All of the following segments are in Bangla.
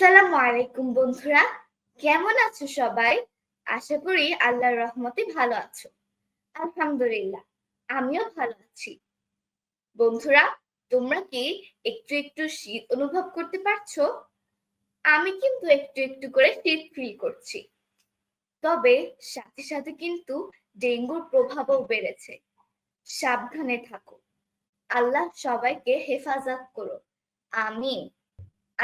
আসসালামু আলাইকুম বন্ধুরা। কেমন আছো সবাই? আশা করি আল্লাহর রহমতে ভালো আছো। আলহামদুলিল্লাহ, আমিও ভালো আছি। বন্ধুরা, তোমরা কি একটু একটু শীত অনুভব করতে পারছ? আমি কিন্তু একটু একটু করে শীত ফিল করছি। তবে সাথে সাথে কিন্তু ডেঙ্গুর প্রভাবও বেড়েছে। সাবধানে থাকো। আল্লাহ সবাইকে হেফাজত করো। আমিন।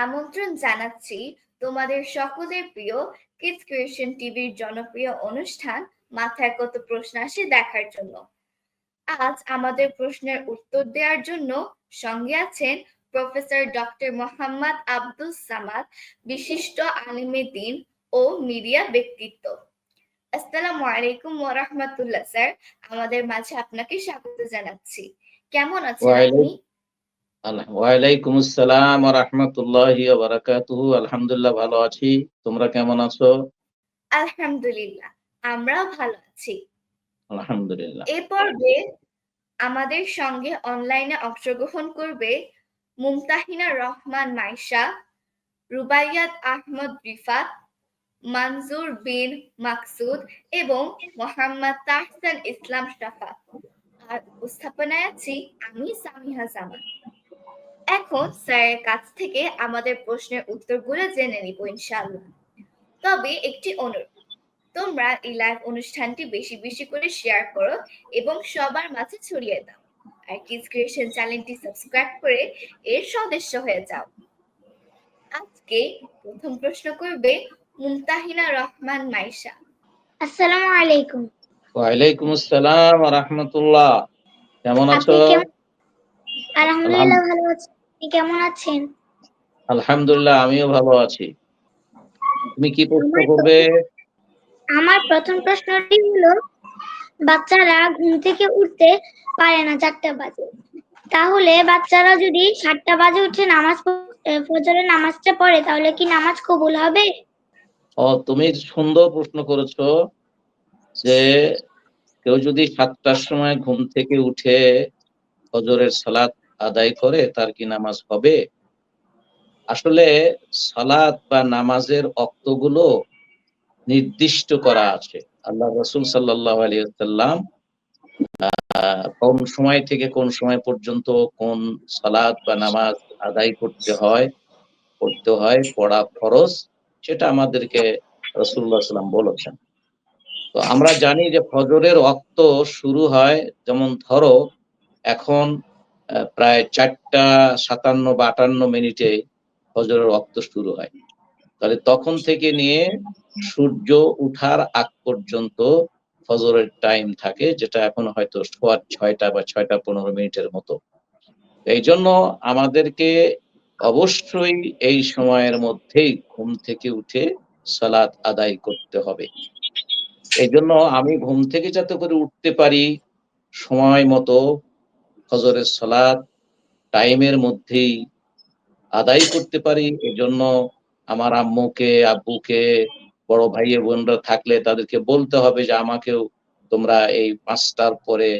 আমন্ত্রণ জানাচ্ছি তোমাদের সকলের প্রিয় কিডস ক্রিয়েশন টিভির জনপ্রিয় অনুষ্ঠান মাথায় কত প্রশ্ন আসে দেখার জন্য। আজ আমাদের প্রশ্নের উত্তর দেওয়ার জন্য সঙ্গে আছেন প্রফেসর ডক্টর মোহাম্মদ আব্দুল সামাদ বিশিষ্ট আলিমে দিন ও মিডিয়া ব্যক্তিত্ব। আসসালামু আলাইকুম ওয়া রাহমাতুল্লাহ, স্যার। আমাদের মাঝে আপনাকে স্বাগত জানাচ্ছি। কেমন আছেন আপনি? ওয়ালাইকুম আসসালাম ওয়া বারাকাতুহু আলহামদুলিল্লাহ ভালো আছি। তোমরা কেমন আছো? আলহামদুলিল্লাহ আমরাও ভালো আছি। আলহামদুলিল্লাহ। এ পর্বে আমাদের সঙ্গে অনলাইনে অংশগ্রহণ করবে মুমতাহিনা রহমান মাইশা রুবাইয়াত আহমদ রিফাত মানজুর বিন মাকসুদ এবং মোহাম্মদ তাহসান ইসলাম শাফাত আর উপস্থাপনায় আছি আমি সামিহা জামান। এখন স্যারের কাছ থেকে আমাদের প্রশ্নের উত্তরগুলো জেনে নিব ইনশাআল্লাহ। তবে একটি অনুরোধ তোমরা এই লাইভ অনুষ্ঠানটি বেশি বেশি করে শেয়ার করো এবং সবার মাঝে ছড়িয়ে দাও। আর কিডস ক্রিয়েশন চ্যানেলটি সাবস্ক্রাইব করে এর সদস্য হয়ে যাও। আজকে প্রথম প্রশ্ন করবে মুমতাহিনা রহমান মাইশা। আসসালামু আলাইকুম। ওয়ালাইকুম আসসালাম ওয়া রাহমাতুল্লাহ। কেমন আছো? আলহামদুলিল্লাহ ভালো আছি। কেমন আছেন? আলহামদুলিল্লাহ আমিও ভালো আছি। তুমি কি প্রশ্ন করবে? আমার প্রথম প্রশ্নটি হলো বাচ্চারা ঘুম থেকে উঠতে পারে না চারটা বাজে। তাহলে বাচ্চারা যদি সাতটা বাজে উঠে নামাজ ফজরের নামাজটা পড়ে তাহলে কি নামাজ কবুল হবে? ও তুমি সুন্দর প্রশ্ন করেছ যে কেউ যদি সাতটার সময় ঘুম থেকে উঠে ফজরের সালাত আদায় করে তার কি নামাজ হবে? আসলে সালাত বা নামাজের অক্তগুলো নির্দিষ্ট করা আছে। আল্লাহ রসুল সাল্লাহ আলিয়াল্লাম কোন সময় থেকে কোন সময় পর্যন্ত কোন সালাত বা নামাজ আদায় করতে হয়, পড়তে হয়, পড়া ফরজ, সেটা আমাদেরকে রসুল্লাহ সাল্লাম বলেছেন। তো আমরা জানি যে ফজরের অক্ত শুরু হয়, যেমন ধরো, এখন প্রায় চারটা সাতান্ন বা আটান্ন মিনিটে ফজরের অক্ত শুরু হয়। তাহলে তখন থেকে নিয়ে সূর্য উঠার আগ পর্যন্ত ফজরের টাইম থাকে, যেটা এখন হয়তো ছয়টা বা ছয়টা পনেরো মিনিটের মতো। এই জন্য আমাদেরকে অবশ্যই এই সময়ের মধ্যেই ঘুম থেকে উঠে সালাত আদায় করতে হবে। এই জন্য আমি ঘুম থেকে যাতে করে উঠতে পারি সময় মতো ফজরের সালাত টাইমের মধ্যেই আদায় করতে পারি। এই জন্য আমার আম্মুকে, আব্বুকে, বড় ভাই বোনরা থাকলে তাদেরকে বলতে হবে যে, আমাকেও তোমরা এই পাঁচটার পরে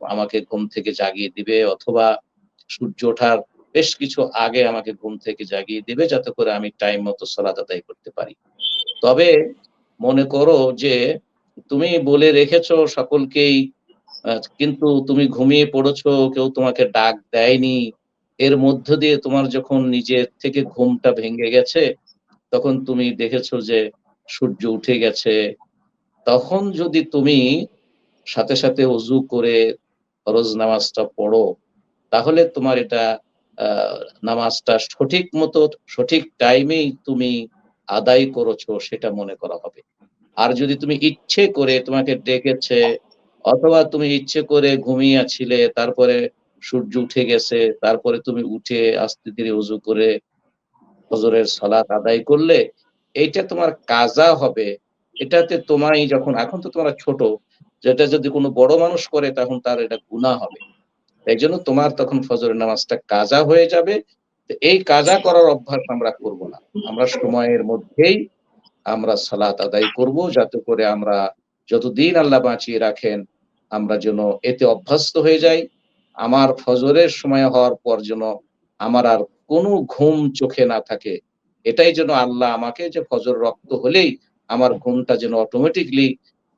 আমাকে ঘুম থেকে জাগিয়ে দিবে অথবা সূর্য ওঠার বেশ কিছু আগে আমাকে ঘুম থেকে জাগিয়ে দিবে যাতে করে আমি টাইম মতো সালাত আদায় করতে পারি। তবে মনে করো যে, তুমি বলে রেখেছো সকলকেই কিন্তু তুমি ঘুমিয়ে পড়েছো, কেউ তোমাকে ডাক দেয়নি। এর মধ্য দিয়ে তোমার যখন নিজের থেকে ঘুমটা ভেঙে গেছে, তখন তুমি দেখেছ যে সূর্য উঠে গেছে। তখন যদি তুমি সাথে সাথে অজু করে ফরজ নামাজটা পড়ো, তাহলে তোমার এটা নামাজটা সঠিক মতো, সঠিক টাইমেই তুমি আদায় করেছ, সেটা মনে করা হবে। আর যদি তুমি ইচ্ছে করে তোমাকে ডেকেছে অথবা তুমি ইচ্ছে করে ঘুমিয়ে ছিলে তারপরে সূর্য উঠে গেছে, তারপরে তুমি উঠে আস্তে ধীরে উজু করে ফজরের সালাত আদায় করলে, এইটা তোমার কাজা হবে। এটাতে তোমারই যখন, এখন তো তোমরা ছোট, যেটা যদি কোনো বড় মানুষ করে, তখন তার এটা গুনাহ হবে। এই জন্য তোমার তখন ফজরের নামাজটা কাজা হয়ে যাবে। এই কাজা করার অভ্যাস আমরা করব না। আমরা সময়ের মধ্যেই আমরা সালাত আদায় করব, যাতে করে আমরা যতদিন আল্লাহ বাঁচিয়ে রাখেন আমরা যেন এতে অভ্যস্ত হয়ে যাই, আমার ফজরের সময় হওয়ার পর যেন আমার আর কোনো ঘুম চোখে না থাকে। এটাই যেন আল্লাহ আমাকে যে ফজর রক্ত হলেই আমার ঘুমটা যেন অটোমেটিকলি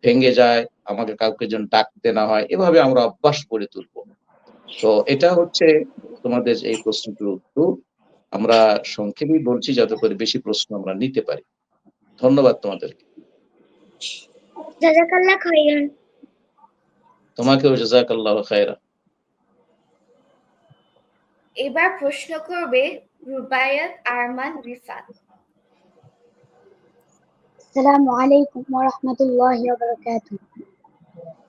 ভেঙে যায়, আমাকে কাউকে যেন ডাকতে না হয়, এভাবে আমরা অভ্যাস করে তুলবো। তো এটা হচ্ছে তোমাদের এই প্রশ্নটির উত্তর। আমরা সংক্ষেপেই বলছি যাতে করে বেশি প্রশ্ন আমরা নিতে পারি। ধন্যবাদ তোমাদেরকে। জাজাকাল্লাহ তোমাকেও জাজাকাল্লাহ খায়রা এবার প্রশ্ন করবে রুবায়াত আরমান রিফাত। আসসালামু আলাইকুম ওয়া রাহমাতুল্লাহি ওয়া বারাকাতুহু।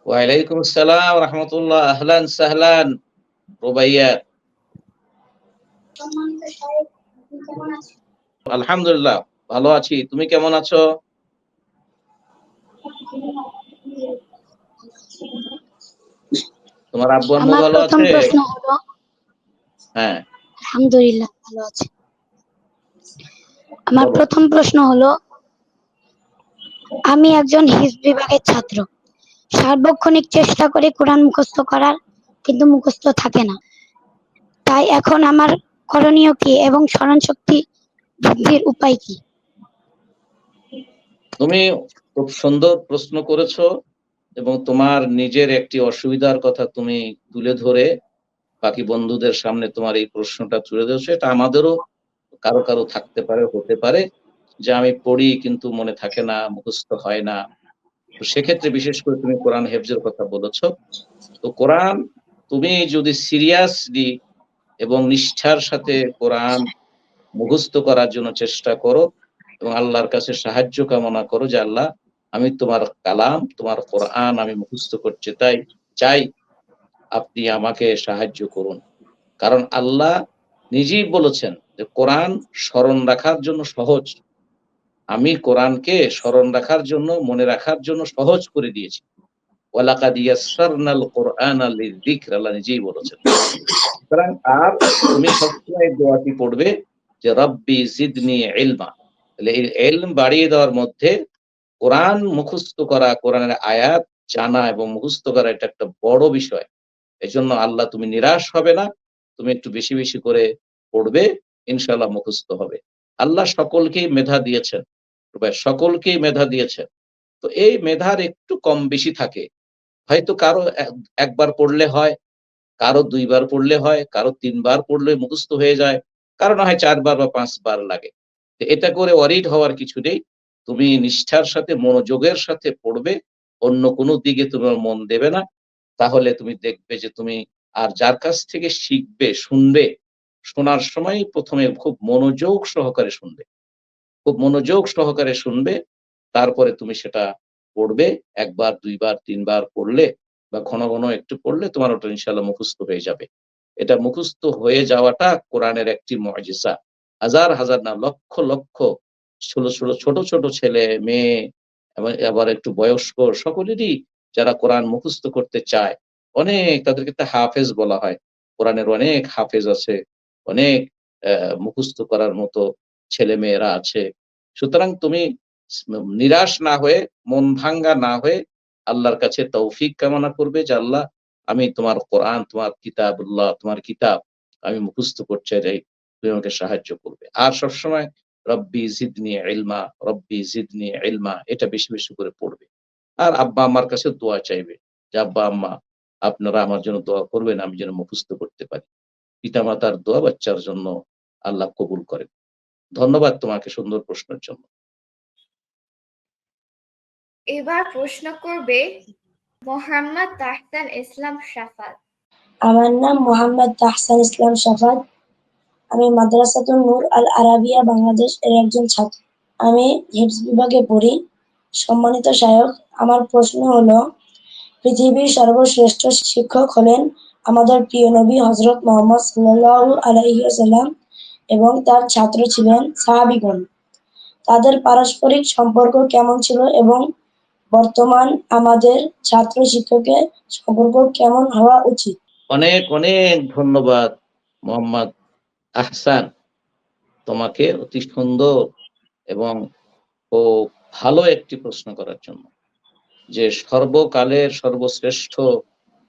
ওয়ালাইকুম আসসালাম রহমতুল্লাহ আহলান সাহলান রুবাইয়া সম্মানিত সাহেব আপনি কেমন আছেন আলহামদুলিল্লাহ ভালো আছি। তুমি কেমন আছো। তোমার আব্বু আম্মু আমার ভালো প্রথম আছে? প্রশ্ন হলো হ্যাঁ। আলহামদুলিল্লাহ ভালো আছে। আমার প্রথম প্রশ্ন হলো আমি একজন হিজব বিভাগের ছাত্র। সার্বক্ষণিক চেষ্টা করে কোরআন মুখস্থ করার কিন্তু মুখস্থ থাকে না। তাই এখন আমার করণীয় কি এবং স্মরণ শক্তি বৃদ্ধির উপায় কি? তুমি খুব সুন্দর প্রশ্ন করেছ। এবং তোমার নিজের একটি অসুবিধার কথা তুমি তুলে ধরে বাকি বন্ধুদের সামনে তোমার এই প্রশ্নটা তুলে ধরেছো এটা আমাদেরও কারও কারও থাকতে পারে, হতে পারে, যে আমি পড়ি কিন্তু মনে থাকে না, মুখস্থ হয় না। তো সেক্ষেত্রে বিশেষ করে তুমি কোরআন হেফজের কথা বলেছ। তো কোরআন তুমি যদি সিরিয়াসলি এবং নিষ্ঠার সাথে কোরআন মুখস্থ করার জন্য চেষ্টা করো এবং আল্লাহর কাছে সাহায্য কামনা করো যে আল্লাহ আমি তোমার কালাম, তোমার কোরআন আমি মুখস্থ করতে তাই চাই, আপনি আমাকে সাহায্য করুন। কারণ আল্লাহ নিজেই বলেছেন যে কোরআন স্মরণ রাখার জন্য সহজ। আমি কোরআনকে স্মরণ রাখার জন্য, মনে রাখার জন্য সহজ করে দিয়েছি। আল্লাহ নিজেই বলেছেন। আর তুমি সবসময় পড়বে যে এই এলম বাড়িয়ে দেওয়ার মধ্যে কোরআন মুখস্থ করা, কোরআনের আয়াত জানা এবং মুখস্থ করা এটা একটা বড় বিষয়। এই জন্য আল্লাহ তুমি নিরাশ হবে না, তুমি একটু বেশি বেশি করে পড়বে ইনশাল্লাহ মুখস্থ হবে। আল্লাহ সকলকেই মেধা দিয়েছেন সকলকেই মেধা দিয়েছেন। তো এই মেধার একটু কম বেশি থাকে। হয়তো কারও একবার পড়লে হয়, কারও দুইবার পড়লে হয়, কারও তিনবার পড়লে মুখস্থ হয়ে যায়, কারও না হয় চারবার বা পাঁচবার লাগে। এটা করে ওয়ারিড হওয়ার কিছু নেই। তুমি নিষ্ঠার সাথে, মনোযোগের সাথে পড়বে, অন্য কোনো দিকে তোমার মন দেবে না। তাহলে তুমি দেখবে যে তুমি আর যার কাছ থেকে শিখবে, শুনবে, শোনার সময় প্রথমে খুব মনোযোগ সহকারে শুনবে। খুব মনোযোগ সহকারে শুনবে, তারপরে তুমি সেটা পড়বে, একবার, দুইবার, তিনবার পড়লে বা ঘন ঘন একটু পড়লে তোমার ওটা ইনশাল্লাহ মুখস্থ হয়ে যাবে। এটা মুখস্থ হয়ে যাওয়াটা কোরআনের একটি মজিসা হাজার হাজার না, লক্ষ লক্ষ ছোট ছোট ছোট ছোট ছেলে, মেয়ে, এবং আবার একটু বয়স্ক সকলেরই যারা কোরআন মুখস্থ করতে চায়, অনেক তাদেরকে তো হাফেজ বলা হয়। কোরআনের অনেক হাফেজ আছে, অনেক মুখস্থ করার মতো ছেলে মেয়েরা আছে। সুতরাং তুমি নিরাশ না হয়ে, মন ভাঙ্গা না হয়ে আল্লাহর কাছে তৌফিক কামনা করবে যে, আল্লাহ, আমি তোমার কোরআন, তোমার কিতাবুল্লাহ, তোমার কিতাব আমি মুখস্থ করতে চাই, তুমি আমাকে সাহায্য করবে। আর সবসময় রব্বি জিদনি ইলমা রব্বি জিদনি ইলমা এটা বেশি বেশি করে পড়বে। আর আব্বা আম্মার কাছে দোয়া চাইবে যে আব্বা আম্মা আপনারা আমার জন্য দোয়া করবেন আমি যেন মুখস্থ করতে পারি। পিতামাতার দোয়া বাচ্চার জন্য আল্লাহ কবুল করেন। ধন্যবাদ তোমাকে সুন্দর প্রশ্নের জন্য। এবার প্রশ্ন করবে মোহাম্মদ তাহসান ইসলাম শাফাত আমার নাম মোহাম্মদ তাহসান ইসলাম শাফাত আমি মাদ্রাসাতুল নূর আল আরাবিয়া, বাংলাদেশ এর একজন ছাত্র। আমি হিপস বিভাগে পড়ি। সম্মানিত সাহেব আমার প্রশ্ন হলো, পৃথিবীর সর্বশ্রেষ্ঠ শিক্ষক হলেন আমাদের প্রিয় নবী হজরত মোহাম্মদ সাল্লাল্লাহু আলাইহি ওয়াসাল্লাম এবং তার ছাত্র ছিলেন সাহাবীগণ। তাদের পারস্পরিক সম্পর্ক কেমন ছিল এবং বর্তমান আমাদের ছাত্র শিক্ষকের সম্পর্ক কেমন হওয়া উচিত? অনেক অনেক ধন্যবাদ, মোহাম্মদ। আহসান, তোমাকে অতি সুন্দর এবং ও ভালো একটি প্রশ্ন করার জন্য। যে সর্বকালের সর্বশ্রেষ্ঠ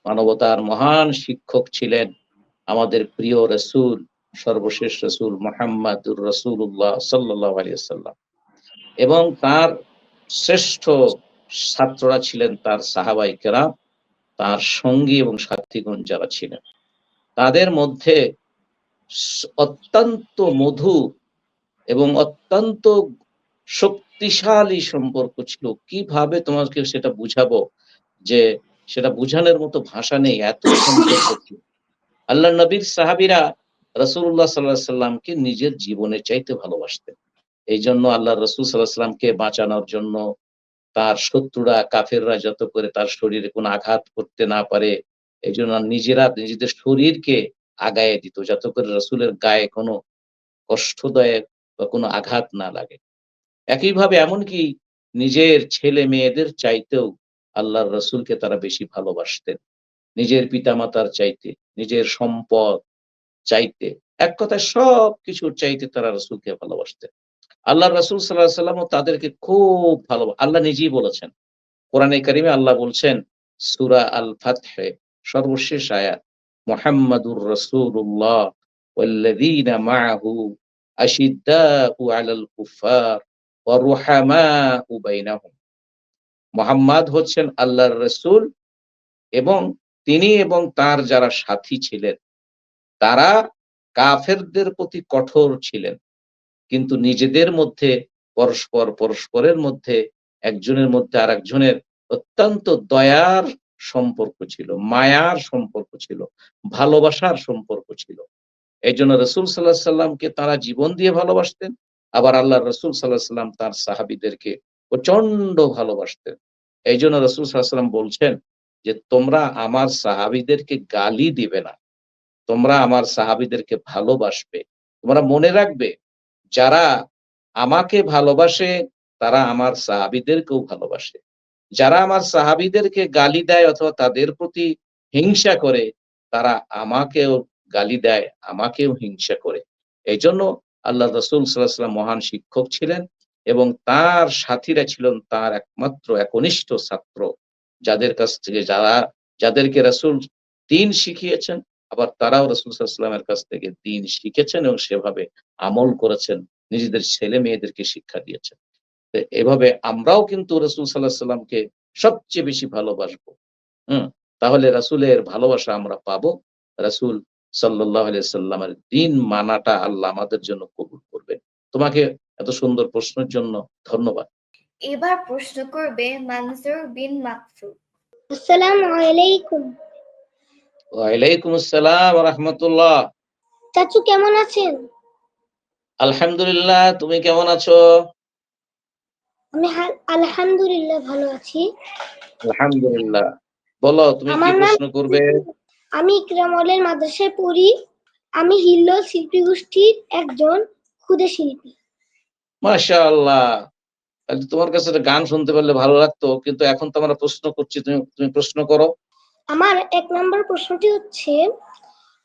মানবতার মহান শিক্ষক ছিলেন আমাদের প্রিয় রসুল, সর্বশেষ রসুল মোহাম্মদুর রসুল্লাহ সাল্লাহ আলিয়াল্লাম এবং তার শ্রেষ্ঠ ছাত্ররা ছিলেন তার সাহাবাই কেরাম, তার সঙ্গী এবং সাথীগণ যারা ছিলেন। তাদের মধ্যে অত্যন্ত মধু এবং অত্যন্ত শক্তিশালী সম্পর্ক ছিল। কীভাবে তোমাকে সেটা বুঝাবো? যে সেটা বুঝানোর মতো ভাষা নেই, এত সম্পর্ক ছিল। আল্লাহ নবীর সাহাবিরা রসুল্লাহ সাল্লাহ সাল্লামকে নিজের জীবনে চাইতে ভালোবাসতেন। এই জন্য আল্লাহ রসুল সাল্লাহ সাল্লামকে বাঁচানোর জন্য তার শত্রুরা, কাফেররা যত করে তার শরীরে কোনো আঘাত করতে না পারে, এই জন্য নিজেরা নিজেদের শরীরকে আগায় দিত, যাতে করে রসুলের গায়ে কোনো কষ্টদায়ক বা কোনো আঘাত না লাগে। একইভাবে এমনকি নিজের ছেলে মেয়েদের চাইতেও আল্লাহর রসুলকে তারা বেশি ভালোবাসতেন। নিজের পিতামাতার চাইতে, নিজের সম্পদ চাইতে, এক কথায় সব কিছুর চাইতে তারা রসুলকে ভালোবাসতেন। আল্লাহ রসুল সাল্লাহ সাল্লামও তাদেরকে খুব ভালো আল্লাহ নিজেই বলেছেন। কোরআনে কারিমে আল্লাহ বলছেন, সুরা আল ফাতহে সর্বশেষ আয়াত মোহাম্মদুর রসুল্লাহ والذين معه أشداء على الكفار ورحماء بينهم মোহাম্মদ হচ্ছেন আল্লাহর রসুল এবং তিনি এবং তার যারা সাথী ছিলেন তারা কাফেরদের প্রতি কঠোর ছিলেন কিন্তু নিজেদের মধ্যে পরস্পর পরস্পরের মধ্যে একজনের মধ্যে আর একজনের অত্যন্ত দয়ার সম্পর্ক ছিল, মায়ার সম্পর্ক ছিল, ভালোবাসার সম্পর্ক ছিল। এই জন্য রসুল সাল্লাহ সাল্লামকে তারা জীবন দিয়ে ভালোবাসতেন, আবার আল্লাহ রসুল সাল্লাহ সাল্লাম তার সাহাবিদেরকে প্রচণ্ড ভালোবাসতেন। এই জন্য রসুল সাল্লাম বলছেন যে, তোমরা আমার সাহাবিদেরকে গালি দিবে না। তোমরা আমার সাহাবিদেরকে ভালোবাসবে। তোমরা মনে রাখবে, যারা আমাকে ভালোবাসে, তারা আমার সাহাবিদেরকেও ভালোবাসে। যারা আমার সাহাবিদেরকে গালি দেয় অথবা তাদের প্রতি হিংসা করে, তারা আমাকেও গালি দেয়, আমাকেও হিংসা করে। এই জন্য আল্লাহ রসুল সাল্লাহাম মহান শিক্ষক ছিলেন এবং তার সাথীরা ছিলেন তার একমাত্র একনিষ্ঠ ছাত্র। যাদের কাছ থেকে যারা, যাদেরকে রসুল দিন শিখিয়েছেন, আবার তারাও রসুল সাল্লামের কাছ থেকে দিন শিখেছেন এবং সেভাবে আমল করেছেন, নিজেদের ছেলে মেয়েদেরকে শিক্ষা দিয়েছেন। এভাবে আমরাও কিন্তু রসুল সাল্লাহ সাল্লামকে সবচেয়ে বেশি ভালোবাসবো। হম? তাহলে রাসুলের ভালোবাসা আমরা পাবো। রাসুল সাল্লাহ সাল্লামের দিন মানাটা আল্লাহ আমাদের জন্য কবুল করবেন তোমাকে এত সুন্দর প্রশ্নের জন্য ধন্যবাদ। এবার প্রশ্ন করবে মানজুর বিন মাকফু আসসালামু আলাইকুম। ওয়ালাইকুম আসসালাম রহমতুল্লাহ। চাচু কেমন আছেন? আলহামদুলিল্লাহ তুমি কেমন আছো? আমি আলহামদুলিল্লাহ ভালো আছি। আলহামদুলিল্লাহ। বলো তুমি কি প্রশ্ন করবে? আমি ইকরামলের মাদ্রাসায় পড়ি। আমি হিল্লোল শিল্পী গোষ্ঠীর একজন ক্ষুদে শিল্পী। মাশাআল্লাহ। তোমার কাছে একটা গান শুনতে পারলে ভালো লাগতো কিন্তু এখন তো আমরা প্রশ্ন করছি তুমি তুমি প্রশ্ন করো। আমার এক নম্বর প্রশ্নটি হচ্ছে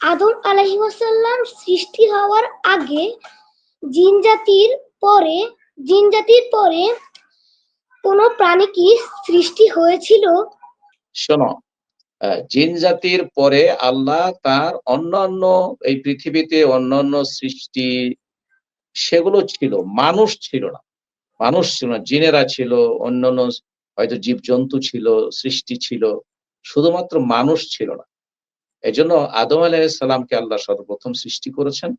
আদম আলাহি ওয়াসাল্লাম সৃষ্টি হওয়ার আগে জিন জাতির পরে জিন জাতির পরে কোনো প্রাণী কি সৃষ্টি হয়েছিল? শোনো জিন জাতির পরে আল্লাহ তার অন্যান্য এই পৃথিবীতে অন্যান্য সৃষ্টি সেগুলো ছিল, মানুষ ছিল না। মানুষ ছিল না, জিনেরা ছিল, অন্যান্য হয়তো জীবজন্তু ছিল, সৃষ্টি ছিল, শুধুমাত্র মানুষ ছিল না। এই জন্য আদম আলাইসাল্লামকে আল্লাহ সর্বপ্রথম সৃষ্টি করেছেন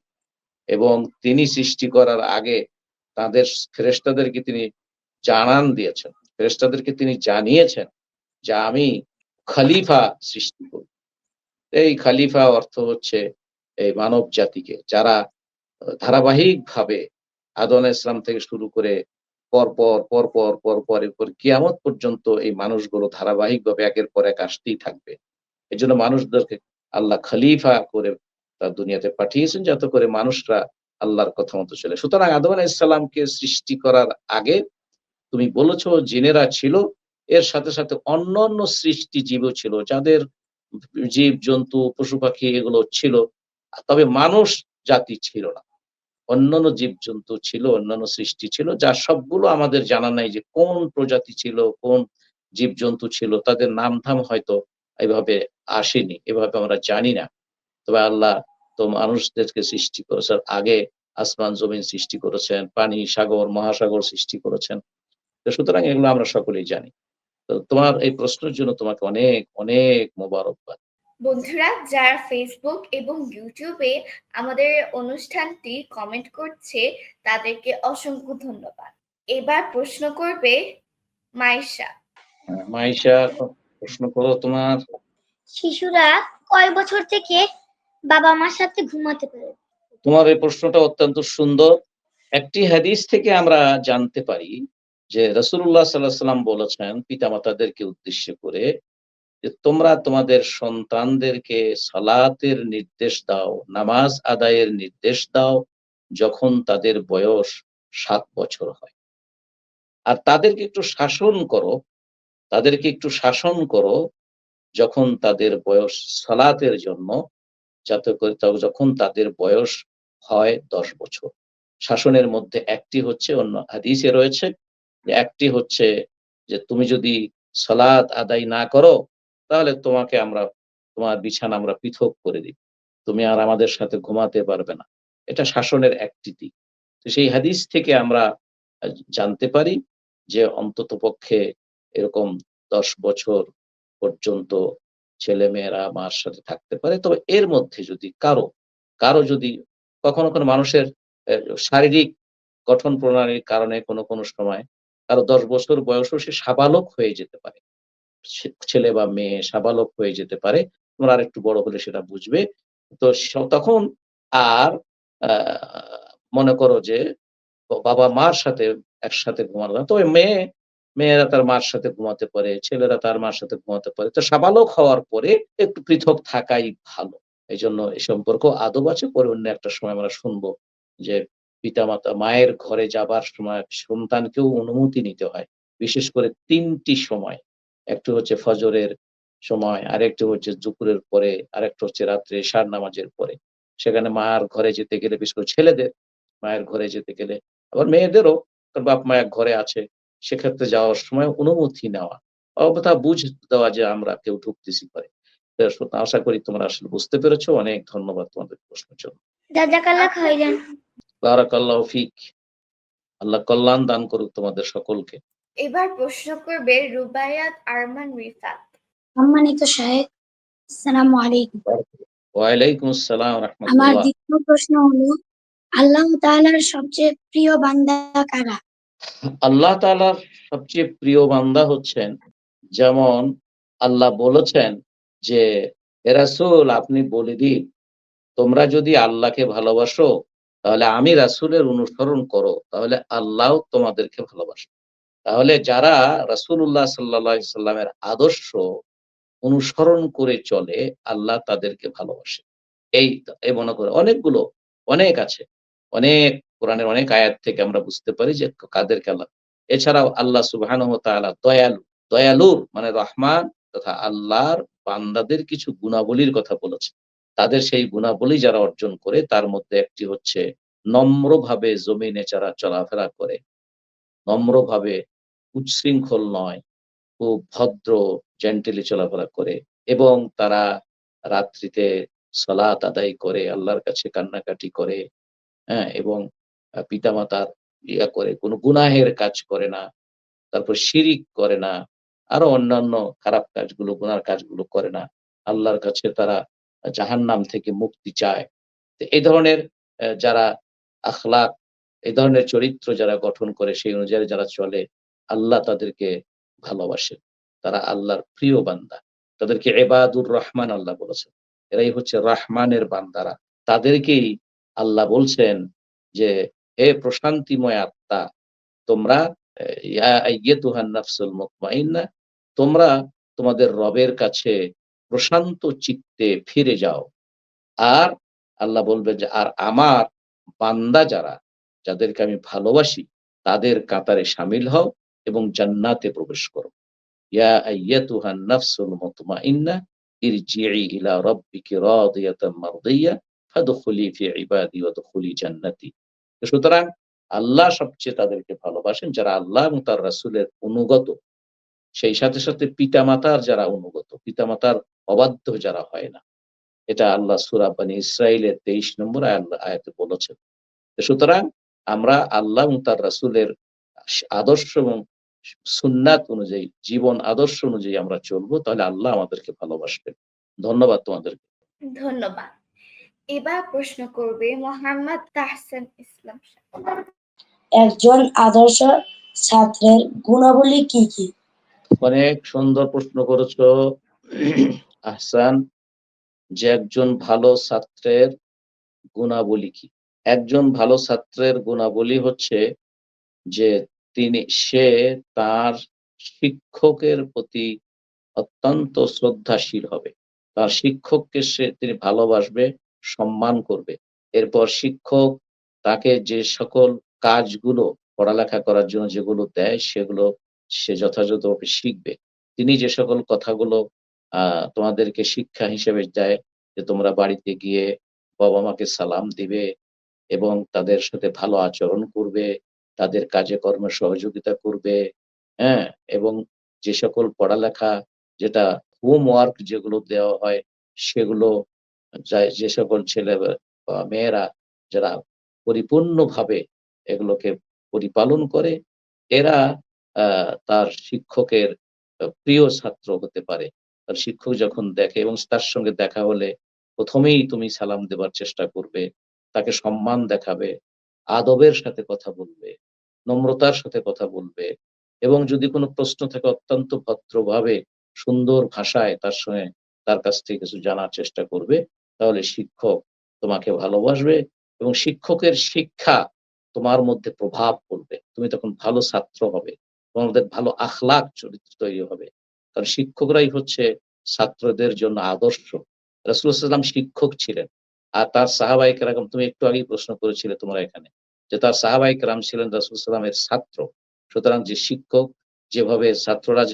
এবং তিনি সৃষ্টি করার আগে তাদের ফেরেস্তাদেরকে তিনি জানান দিয়েছেন। ফেরেস্তাদেরকে তিনি জানিয়েছেন যে আমি খলিফা সৃষ্টি করব এই খালিফা অর্থ হচ্ছে এই মানব জাতিকে যারা ধারাবাহিক ভাবে আদম ইসলাম থেকে শুরু করে পরপর পরপর পরপর এরপর কিয়ামত পর্যন্ত এই মানুষগুলো ধারাবাহিক ভাবে একের পর এক আসতেই থাকবে। এই জন্য মানুষদেরকে আল্লাহ খলিফা করে তার দুনিয়াতে পাঠিয়েছেন যাতে করে মানুষরা আল্লাহর কথা মতো চলে। সুতরাং আদম ইসলামকে সৃষ্টি করার আগে তুমি বলেছ জিনেরা ছিল, এর সাথে সাথে অন্য অন্য সৃষ্টি জীবও ছিল, যাদের জীব, জন্তু, পশু পাখি এগুলো ছিল, তবে মানুষ জাতি ছিল না। অন্যান্য জীব, জন্তু ছিল অন্যান্য সৃষ্টি ছিল, যা সবগুলো আমাদের জানা নাই যে কোন প্রজাতি ছিল, কোন জীব, জন্তু ছিল, তাদের নাম ধাম হয়তো এভাবে আসেনি, এভাবে আমরা জানি না। তবে আল্লাহ তো মানুষদেরকে সৃষ্টি করেছেন, আগে আসমান জমিন সৃষ্টি করেছেন, পানি, সাগর, মহাসাগর সৃষ্টি করেছেন। সুতরাং এগুলো আমরা সকলেই জানি। তো তোমার এই প্রশ্নের জন্য তোমাকে অনেক অনেক মোবারকবাদ। বন্ধুরা যারা ফেসবুক এবং ইউটিউবে আমাদের অনুষ্ঠানটি কমেন্ট করছে তাদেরকে অসংখ্য ধন্যবাদ। এবার প্রশ্ন করবে মাইশা হ্যাঁ, মাইশা প্রশ্ন করো তোমার। শিশুরা কয় বছর থেকে বাবা মার সাথে ঘুমাতে পারে? তোমার এই প্রশ্নটা অত্যন্ত সুন্দর। একটি হাদিস থেকে আমরা জানতে পারি যে রসুল্লাহ সাল্লাহ সাল্লাম বলেছেন পিতামাতাদেরকে উদ্দেশ্য করে যে তোমরা তোমাদের সন্তানদেরকে সালাতের নির্দেশ দাও, নামাজ আদায়ের নির্দেশ দাও যখন তাদের বয়স সাত বছর হয়। আর তাদেরকে একটু শাসন করো, তাদেরকে একটু শাসন করো যখন তাদের বয়স সালাতের জন্য, যাতে করে যখন তাদের বয়স হয় দশ বছর। শাসনের মধ্যে একটি হচ্ছে, অন্য হাদিসে রয়েছে একটি হচ্ছে যে তুমি যদি সালাত আদায় না করো, তাহলে তোমাকে আমরা, তোমার বিছানা আমরা পৃথক করে দিই তুমি আর আমাদের সাথে ঘুমাতে পারবে না। এটা শাসনের একটি দিক। তো সেই হাদিস থেকে আমরা জানতে পারি যে অন্তত পক্ষে এরকম দশ বছর পর্যন্ত ছেলে মেয়েরা মার সাথে থাকতে পারে। তবে এর মধ্যে যদি কারও কারও যদি কখনো কোনো মানুষের শারীরিক গঠন প্রণালীর কারণে কোনো কোনো সময় কারও দশ বছর বয়সও সে সাবালক হয়ে যেতে পারে। ছেলে বা মেয়ে সাবালক হয়ে যেতে পারে। তোমরা আর একটু বড় হলে সেটা বুঝবে। তো তখন আর মনে করো যে বাবা মার সাথে একসাথে ঘুমানো তো মেয়ে, মেয়েরা তার মার সাথে ঘুমাতে পারে, ছেলেরা তার মার সাথে ঘুমাতে পারে। তো সাবালক হওয়ার পরে একটু পৃথক থাকাই ভালো। এই জন্য এই সম্পর্ক আদব আছে। পরে অন্য একটা সময় আমরা শুনব যে পিতামাতা মায়ের ঘরে যাবার সময় সন্তানকেও অনুমতি নিতে হয়। বিশেষ করে তিনটি সময়। একটু হচ্ছে ফজরের সময়, আরেকটু হচ্ছে দুপুরের পরে, আরেকটা হচ্ছে রাত্রে সার নামাজের পরে। সেখানে মায়ের ঘরে যেতে গেলে, বিশেষ করে ছেলেদের মায়ের ঘরে যেতে গেলে, আবার মেয়েদেরও তার বাপ মায়ের ঘরে আছে, সেক্ষেত্রে যাওয়ার সময় অনুমতি নেওয়া। অবথা বুঝ দেওয়া যে আমরা কেউ ঢুকতেছি করে আশা করি তোমরা আসলে বুঝতে পেরেছ। অনেক ধন্যবাদ তোমাদের প্রশ্নের জন্য। বারাকাল্লাহ ফিক। আল্লাহ কল্যাণ দান করুক তোমাদের সকলকে। এবার প্রশ্ন করবে রুবায়াত আরমান রিফাত। সম্মানিত সাহেব আসসালামু আলাইকুম। ওয়ালাইকুম আসসালাম আমার দ্বিতীয় প্রশ্ন হলো আল্লাহ তাআলার সবচেয়ে প্রিয় বান্দা কারা? আল্লাহ তাআলার সবচেয়ে প্রিয় বান্দা হচ্ছেন যেমন আল্লাহ বলেছেন যে হে রাসূল আপনি বলে দিন তোমরা যদি আল্লাহকে ভালোবাসো তাহলে আমি রাসূলের অনুসরণ করো, তাহলে আল্লাহ তোমাদেরকে ভালোবাসে। তাহলে যারা রাসূলুল্লাহ সাল্লাল্লাহু আলাইহি সাল্লামের আদর্শ অনুসরণ করে চলে, আল্লাহ তাদেরকে ভালোবাসে। এই মনে করে অনেকগুলো, অনেক আছে। অনেক কোরআনের অনেক আয়াত থেকে আমরা বুঝতে পারি যে কাদেরকে আল্লাহ, এছাড়াও আল্লাহ ওয়া দয়ালু, দয়ালুর মানে রহমান তথা আল্লাহর বান্দাদের কিছু গুণাবলীর কথা বলেছে। তাদের সেই গুণাবলী যারা অর্জন করে, তার মধ্যে একটি হচ্ছে নম্রভাবে জমিনে যারা চলাফেরা করে। নম্রভাবে উচ্ছৃঙ্খল নয়, খুব ভদ্র জেন্টেলি চলাফেরা করে এবং তারা রাত্রিতে সালাত আদায় করে, আল্লাহর কাছে কান্নাকাটি করে হ্যাঁ এবং পিতামাতার ইয়া করে, কোনো গুনাহের কাজ করে না, তারপর শিরিক করে না, আরও অন্যান্য খারাপ কাজগুলো, গুনার কাজগুলো করে না। আল্লাহর কাছে তারা জাহান্নাম থেকে মুক্তি চায়। এই ধরনের যারা আখলাক, এই ধরনের চরিত্র যারা গঠন করে, সেই অনুযায়ী যারা চলে, আল্লাহ তাদেরকে ভালোবাসে। তারা আল্লাহর প্রিয় বান্দা। তাদেরকে এবাদুর রহমান আল্লাহ বলেছেন। এরাই হচ্ছে রহমানের বান্দারা। তাদেরকেই আল্লাহ বলছেন যে, হে প্রশান্তিময় আত্মা, তোমরা তোমরা তোমাদের রবের কাছে প্রশান্ত চিত্তে ফিরে যাও। আর আল্লাহ বলবেন যে, আর আমার বান্দা যারা, যাদেরকে আমি ভালোবাসি, তাদের কাতারে সামিল হও এবং জান্নাতে প্রবেশ করো। ইলা রাব্বিকি রাদিয়াতাম মারদিয়া, ফাদখুলি ফি ইবাদি ওয়াদখুলি সুতরাং আল্লাহ সবচেয়ে তাদেরকে ভালোবাসেন, যারা আল্লাহ এবং তার রাসূলের অনুগত। সেই সাথে সাথে পিতামাতার যারা অনুগত, পিতামাতার অবাধ্য যারা হয় না। এটা আল্লাহ সুরা বানী ইসরায়েলের তেইশ নম্বর আয়াত- আয়াতে বলেছেন সুতরাং আমরা আল্লাহ তার রাসূলের আদর্শ এবং সুন্নাত অনুযায়ী জীবন আদর্শ অনুযায়ী আমরা চলবো তাহলে আল্লাহ আমাদেরকে ভালোবাসবেন। ধন্যবাদ তোমাদেরকে ধন্যবাদ। এবার প্রশ্ন করবে মোহাম্মদ তাহসান ইসলাম একজন আদর্শ ছাত্রের গুণাবলী কি কি? অনেক সুন্দর প্রশ্ন করেছ। আহসান, যে একজন ভালো ছাত্রের গুণাবলী কি? একজন ভালো ছাত্রের গুণাবলী হচ্ছে যে তিনি, সে তার শিক্ষকের প্রতি অত্যন্ত শ্রদ্ধাশীল হবে। তার শিক্ষককে সে, তিনি ভালোবাসবে, সম্মান করবে। এরপর শিক্ষক তাকে যে সকল কাজগুলো পড়ালেখা করার জন্য যেগুলো দেয়, সেগুলো সে যথাযথভাবে শিখবে। তিনি যে সকল কথাগুলো তোমাদেরকে শিক্ষা হিসেবে দেয় যে তোমরা বাড়িতে গিয়ে বাবা মাকে সালাম দিবে এবং তাদের সাথে ভালো আচরণ করবে, তাদের কাজে কর্মে সহযোগিতা করবে হ্যাঁ? এবং যে সকল পড়ালেখা যেটা হোমওয়ার্ক যেগুলো দেওয়া হয়, সেগুলো যা- সকল ছেলে বা মেয়েরা যারা পরিপূর্ণভাবে এগুলোকে পরিপালন করে, এরা তার শিক্ষকের প্রিয় ছাত্র হতে পারে। তার শিক্ষক যখন দেখে এবং তার সঙ্গে দেখা হলে প্রথমেই তুমি সালাম দেবার চেষ্টা করবে, তাকে সম্মান দেখাবে, আদবের সাথে কথা বলবে, নম্রতার সাথে কথা বলবে এবং যদি কোনো প্রশ্ন থাকে অত্যন্ত ভদ্রভাবে, সুন্দর ভাষায় তার সঙ্গে তার কাছ থেকে কিছু জানার চেষ্টা করবে, তাহলে শিক্ষক তোমাকে ভালোবাসবে এবং শিক্ষকের শিক্ষা তোমার মধ্যে প্রভাব পড়বে। তুমি তখন ভালো ছাত্র হবে তোমাদের ভালো আখলাক চরিত্র তৈরি হবে। কারণ শিক্ষকরাই হচ্ছে ছাত্রদের জন্য আদর্শ। রাসুলাম শিক্ষক ছিলেন। আর তার সাহাবাহিক রাম তুমি একটু আগেই প্রশ্ন করেছিলে তোমরা এখানে যে তার সাহাবাহিক রাম ছিলেন রাসুল সাল্লামের ছাত্র। সুতরাং যে শিক্ষক যেভাবে ছাত্ররা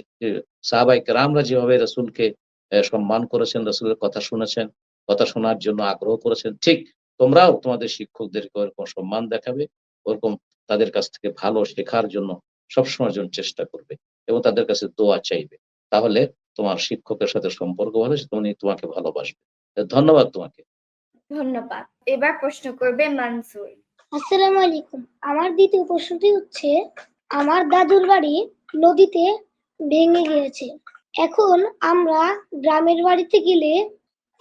সাহাবাহিক রামরা যেভাবে রসুলকে সম্মান করেছেন, রসুলের কথা শুনেছেন, কথা শোনার জন্য আগ্রহ করেছেন, ঠিক তোমরাও তোমাদের শিক্ষকদেরকে ওরকম সম্মান দেখাবে, ওরকম তাদের কাছ থেকে ভালো শেখার জন্য সবসময় জন্য চেষ্টা করবে এবং তাদের কাছে দোয়া চাইবে। তাহলে তোমার শিক্ষকের সাথে সম্পর্ক ভালো উনি তোমাকে ভালোবাসবে। ধন্যবাদ তোমাকে। ধন্যবাদ। এবার প্রশ্ন করবে মানসুর। আসসালামু আলাইকুম। আমার দ্বিতীয় প্রশ্নটি হচ্ছে আমার দাদুর বাড়ি নদীতে ভেঙে গিয়েছে। এখন আমরা গ্রামের বাড়িতে গেলে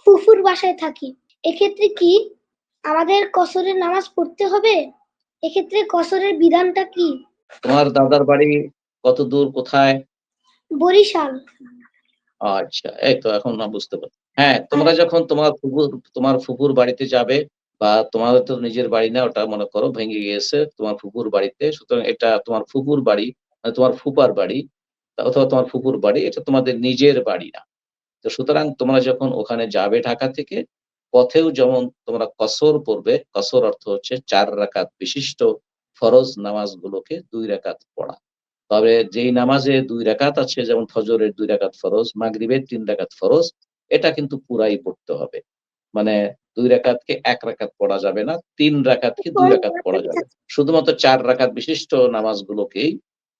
ফুফুর বাসায় থাকি। এক্ষেত্রে কি আমাদের কসরের নামাজ পড়তে হবে? এক্ষেত্রে কসরের বিধানটা কি? তোমার দাদার বাড়ি কত দূর কোথায়? বরিশাল। আচ্ছা এই তো এখন না বুঝতে পারছি। হ্যাঁ তোমরা যখন তোমার ফুপুর তোমার ফুপুর বাড়িতে যাবে বা তোমাদের তো নিজের বাড়ি না, ওটা মনে করো ভেঙে গিয়েছে, তোমার ফুপুর বাড়িতে, সুতরাং এটা তোমার ফুপুর বাড়ি মানে তোমার ফুপার বাড়ি অথবা তোমার ফুপুর বাড়ি, এটা তোমাদের নিজের বাড়ি না। তো সুতরাং তোমরা যখন ওখানে যাবে ঢাকা থেকে, পথেও যেমন তোমরা কসর পড়বে, কসর অর্থ হচ্ছে চার রাকাত বিশিষ্ট ফরজ নামাজগুলোকে দুই রাকাত পড়া। তবে যেই নামাজে দুই রাকাত আছে, যেমন ফজরের দুই রাকাত ফরজ, মাগরিবের তিন রাকাত ফরজ, এটা কিন্তু পুরাই পড়তে হবে। মানে দুই রাকাতকে এক রাকাত পড়া যাবে না, তিন রাকাতকে দুই রাকাত পড়া যাবে। শুধুমাত্র চার রাকাত বিশিষ্ট নামাজগুলোকেই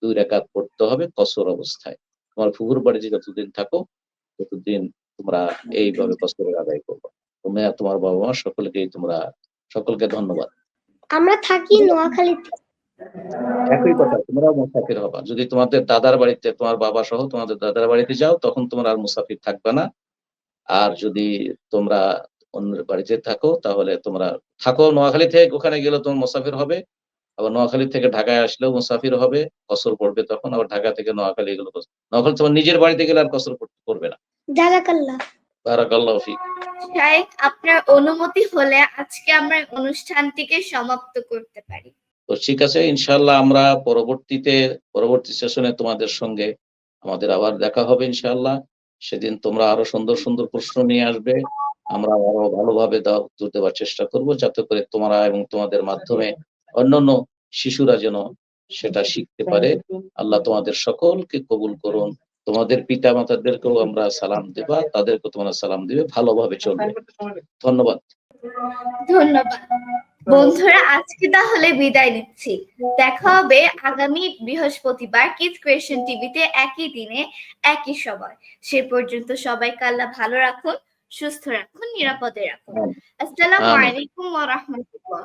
দুই রাকাত পড়তে হবে কসর অবস্থায়। তোমার ফুকুর বাড়িতে যতদিন থাকো, ততদিন তোমরা এইভাবে কসরের আদায় করব তুমি তোমার বাবা মা সকলকেই তোমরা, সকলকে ধন্যবাদ। আমরা থাকি নোয়াখালীতে। একই কথা তোমরা মুসাফির হবা। যদি তোমাদের দাদার বাড়িতে তোমার বাবা সহ তোমাদের দাদার বাড়িতে যাও তখন তোমরা আর মুসাফির থাকবে না। আর যদি তোমরা অন্যের বাড়িতে থাকো তাহলে তোমরা থাকো। নোয়াখালী থেকে ওখানে গেলে তোমার মুসাফির হবে। আবার নোয়াখালী থেকে ঢাকায় আসলেও মুসাফির হবে। কসর পড়বে তখন। আবার ঢাকা থেকে নোয়াখালী এগুলো নোয়াখালী তোমার নিজের বাড়িতে গেলে আর কসর পড়তে করবে না। আপনার অনুমতি হলে আজকে আমরা অনুষ্ঠানটিকে সমাপ্ত করতে পারি। তো ঠিক আছে ইনশাল্লাহ আমরা পরবর্তীতে, পরবর্তী সেশনে তোমাদের সঙ্গে আমাদের আবার দেখা হবে ইনশাল্লাহ সেদিন তোমরা আরও সুন্দর সুন্দর প্রশ্ন নিয়ে আসবে। আমরা আরও ভালোভাবে উত্তর দেওয়ার চেষ্টা করব, যাতে করে তোমরা এবং তোমাদের মাধ্যমে অন্যান্য শিশুরা যেন সেটা শিখতে পারে। আল্লাহ তোমাদের সকলকে কবুল করুন। তোমাদের পিতা মাতাদেরকেও আমরা সালাম দেবা, তাদেরকেও তোমরা সালাম দিবে, ভালোভাবে চলবে। ধন্যবাদ। ধন্যবাদ। বন্ধুরা আজকে তাহলে বিদায় নিচ্ছি দেখা হবে আগামী বৃহস্পতিবার কিড ক্রিয়েশন টিভিতে একই দিনে একই সময় সে পর্যন্ত সবাইকে আল্লাহ ভালো রাখুন সুস্থ রাখুন নিরাপদে রাখুন আমিন। আসসালামু। আলাইকুম ওয়া রাহমাতুল্লাহ